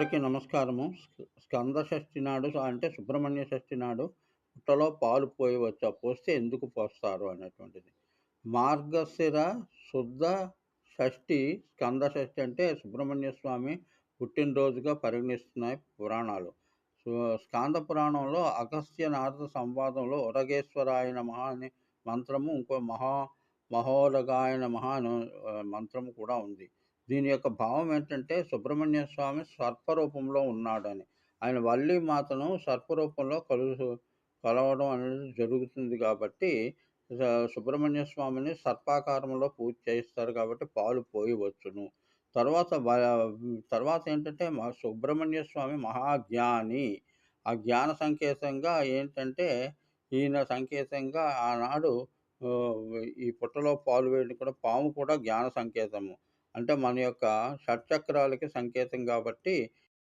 అందరికీ నమస్కారము. స్కంద షష్ఠి నాడు అంటే సుబ్రహ్మణ్య షష్ఠి నాడు పుట్టలో పాలు పోయవచ్చా? పోస్తే ఎందుకు పోస్తారు? అనేటువంటిది. మార్గశిర శుద్ధ షష్ఠి స్కంద షష్ఠి అంటే సుబ్రహ్మణ్య స్వామి పుట్టినరోజుగా పరిగణిస్తున్నాయి పురాణాలు. స్కాంద పురాణంలో అగస్త్య నారద సంవాదంలో ఉరగేశ్వరాయ మహాని అనే మంత్రము, ఇంకో మహా మహోరగాయన మహాను మంత్రము కూడా ఉంది. దీని యొక్క భావం ఏంటంటే సుబ్రహ్మణ్య స్వామి సర్పరూపంలో ఉన్నాడని. ఆయన వల్లి మాతను సర్పరూపంలో కలుసు కలవడం అనేది జరుగుతుంది కాబట్టి సుబ్రహ్మణ్య స్వామిని సర్పాకారంలో పూజ చేయిస్తారు కాబట్టి పాలు పోయవచ్చును. తర్వాత తర్వాత ఏంటంటే మ సుబ్రహ్మణ్య స్వామి మహాజ్ఞాని. ఆ జ్ఞాన సంకేతంగా ఏంటంటే ఈయన సంకేతంగా ఆనాడు ఈ పుట్టలో పాలు వేయడం కూడా పాము కూడా జ్ఞాన సంకేతము. అంటే మన యొక్క షట్చక్రాలకి సంకేతం కాబట్టి